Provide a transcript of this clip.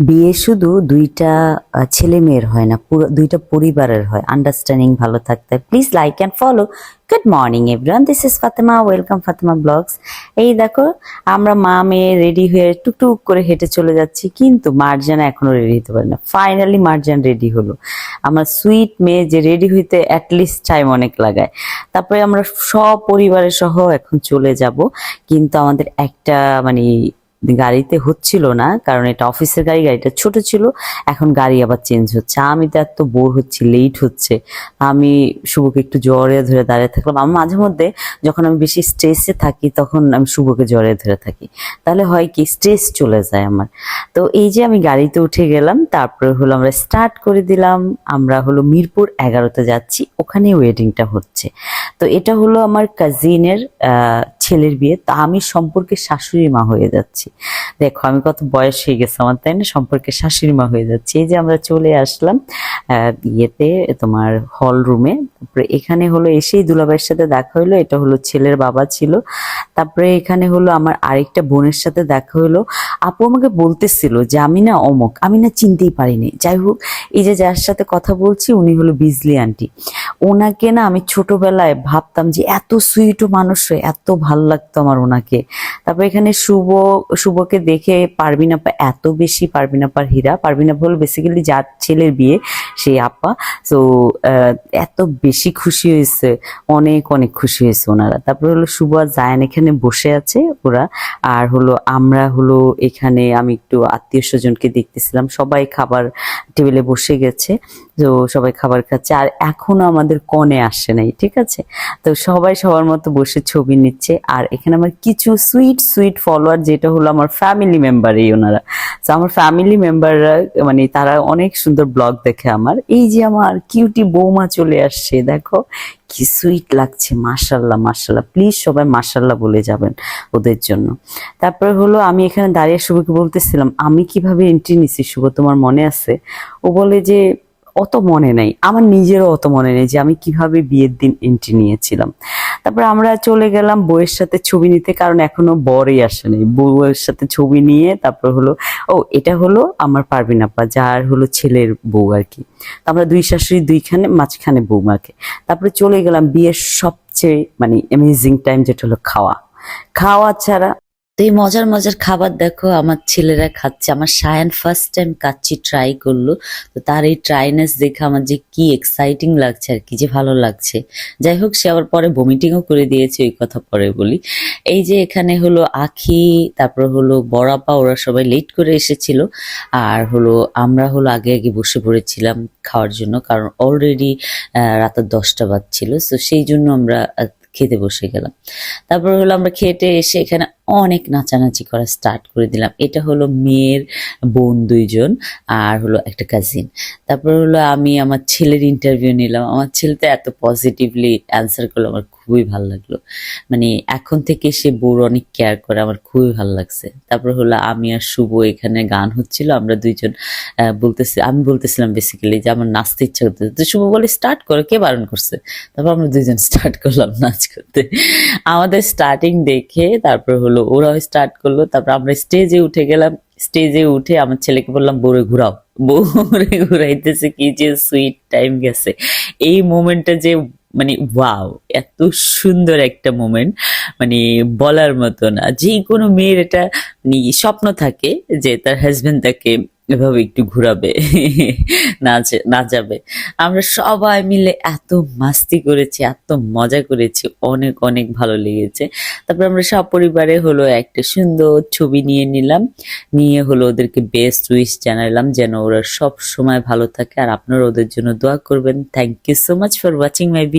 বিয়ে শুধু দুইটা ছেলে মেয়ের হয় না, পুরো, দুইটা পরিবারের হয়। আন্ডারস্ট্যান্ডিং ভালো থাকতে please like and follow good morning everyone this is Fatema welcome Fatema vlogs এই দেখো, আমরা মা মেয়ে রেডি হয়ে টুকটুক করে হেঁটে চলে যাচ্ছি, কিন্তু মার্জানা এখনও রেডি হতে পারে না। ফাইনালি মার্জান রেডি হলো। আমার সুইট মেয়ে যে রেডি হইতে অ্যাটলিস্ট টাইম অনেক লাগায়। তারপরে আমরা সব পরিবারের সহ এখন চলে যাব, কিন্তু আমাদের একটা মানে গাড়িতে হচ্ছিল না, কারণ এটা অফিসের গাড়ি, গাড়িটা ছোট ছিল, এখন গাড়ি আবার চেঞ্জ হচ্ছে। আমি তো এত বোর হচ্ছি লেট হচ্ছে। আমি শুভকে একটু জ্বরে ধরে দাঁড়িয়ে থাকলাম। আমি মাঝে মধ্যে যখন আমি বেশি স্ট্রেসে থাকি, তখন আমি শুভকে জ্বরে ধরে থাকি। তাহলে হয় কি স্ট্রেস চলে যায় আমার। তো এই যে আমি গাড়িতে উঠে গেলাম, তারপরে হলো আমরা স্টার্ট করে দিলাম। আমরা হলো মিরপুর এগারোতে যাচ্ছি ওখানে ওয়েডিংটা হচ্ছে। তো এটা হলো আমার কাজিনের ছেলের বিয়ে, তা আমি সম্পর্কে শাশুড়ি মা হয়ে যাচ্ছি। দেখো, আমি কত বয়স হয়ে গেছে আমার, তাই না? সম্পর্কে শাশুড়ি মা হয়ে যাচ্ছি। এই যে আমরা চলে আসলাম ইয়েতে তোমার হল রুমে তারপরে এখানে হলো এসেই দুলাভাইয়ের সাথে দেখা হলো এটা হলো ছেলের বাবা ছিল। তারপরে এখানে হলো আমার আরেকটা বোনের সাথে দেখা হলো আপু আমাকে বলতেছিল যে, আমি না অমক, আমি না চিনতেই পারিনি। যাই হোক, এই যে যার সাথে কথা বলছি উনি হলো বিজলি আন্টি। ওনাকে না আমি ছোটবেলায় ভাবতাম যে, এত সুইট মানুষ এত ভালো লাগতো আমার ওনাকে। তারপর এখানে শুভ, শুভকে দেখে পারবিন আপা এত বেশি পারবিন আপার হীরা। পারবিন আপা হলো বেসিক্যালি যার ছেলের বিয়ে, সেই আপা। তো এত বেশি খুশি হয়েছে, অনেক অনেক খুশি হয়েছে ওনারা। তারপরে হলো শুভ আর জায়ান এখানে বসে আছে ওরা। আর হলো আমরা হলো এখানে আমি একটু আত্মীয় স্বজনকে দেখতেছিলাম, সবাই খাবার টেবিলে বসে গেছে। তো সবাই খাবার খাচ্ছে। আর এখনও আমাদের কনে আসে নাই, ঠিক আছে? তো সবাই সবার মতো বসে ছবি নিচ্ছে। আর এখানে আমার কিছু সুইট সুইট ফলোয়ার যেটা হলো আমার ফ্যামিলি মেম্বার এই ওনারা। তো আমার ফ্যামিলি মেম্বাররা মানে তারা অনেক সুন্দর ব্লগ দেখে আমার। এই যে আমার কিউটি বৌমা চলে আসছে। দেখো কি সুইট লাগছে, মাশাল্লাহ মাশাল্লাহ। প্লিজ সবাই মাশাল্লাহ বলে যাবেন ওদের জন্য। তারপরে হলো আমি এখানে দাঁড়িয়ে শুভকে বলতেছিলাম, আমি কীভাবে এন্ট্রি নিছি শুভ? তোমার মনে আছে? ও বলে যে অত মনে নেই। আমার নিজেরও অত মনে নেই যে আমি কীভাবে বিয়ের দিন এন্ট্রি নিয়েছিলাম। তারপর আমরা চলে গেলাম বউয়ের সাথে ছবি নিতে, কারণ এখনও বরই আসেনি। বউয়ের সাথে ছবি নিয়ে তারপর হলো, ও, এটা হলো আমার পারবিন আপা, যার হলো ছেলের বউ আর কি। আমরা দুই শাশুড়ি দুইখানে, মাঝখানে বৌমাকে তারপরে চলে গেলাম বিয়ের সবচেয়ে মানে অ্যামেজিং টাইম যেটা হলো খাওয়া। খাওয়া ছাড়া তো এই মজার মজার খাবার দেখো, আমার ছেলেরা খাচ্ছে। আমার Sayan first time kacchi try করল, তো তার এই ট্রাইনেস দেখে আমার যে কি এক্সাইটিং লাগছে আর কি, যে ভালো লাগছে। যাই হোক, সে আবার পরে ভমিটিংও করে দিয়েছে, ওই কথা পরে বলি। এই যে এখানে হলো আখি, তারপর হলো বড়াপা ওরা সবাই লেট করে এসেছিল। আর হলো আমরা হলো আগে আগে বসে পড়েছিলাম খাওয়ার জন্য, কারণ অলরেডি রাত দশটা বাজছিল। তো সেই জন্য আমরা খেতে বসে গেলাম। তারপর হলো আমরা খেটে এসে এখানে অনেক নাচানাচি করা স্টার্ট করে দিলাম। এটা হলো মেয়ের বোন দুইজন আর হলো একটা কাজিন তারপর হলো আমি আমার ছেলের ইন্টারভিউ নিলাম। আমার ছেলে তো এত পজিটিভলি অ্যান্সার করল, আমার খুবই ভালো লাগল। মানে এখন থেকে সে বউর অনেক কেয়ার করে, আমার খুবই ভালো লাগছে। তারপর হলো আমি আর শুভ এখানে গান হচ্ছিল, আমরা দুইজন বলতেছি, আমি বলতেছিলাম বেসিক্যালি যে আমার নাচতে ইচ্ছা করতেছে। তো শুভ বলে স্টার্ট করো, কে বারণ করছে? তারপর আমরা দুইজন স্টার্ট করলাম নাচ করতে। আমাদের স্টার্টিং দেখে তারপর হলো ওরাও স্টার্ট করল, তারপর আমরা স্টেজে উঠে গেলাম স্টেজে উঠে আমার ছেলেকে বললাম বোরে ঘুরাও। বোরে ঘুরাইতেছে কি যে সুইট টাইম গেছে। এই মোমেন্টটা যে মানে ওয়াও এত সুন্দর একটা মোমেন্ট মানে বলার মতো না। যে কোনো মেয়ের এটা মানে স্বপ্ন থাকে যে তার হাজবেন্ড তাকে এভাবে একটু ঘুরাবে, নাচ, নাচাবে। আমরা সবাই মিলে এত মাস্তি করেছি, এত মজা করেছি, অনেক অনেক ভালো লেগেছে। তারপর আমরা সব পরিবারে হলো একটা সুন্দর ছবি নিয়ে নিলাম, নিয়ে হলো ওদেরকে বেস্ট উইশ জানালাম যেন ওরা সব সময় ভালো থাকে। আর আপনারা ওদের জন্য দোয়া করবেন। Thank you so much for watching my video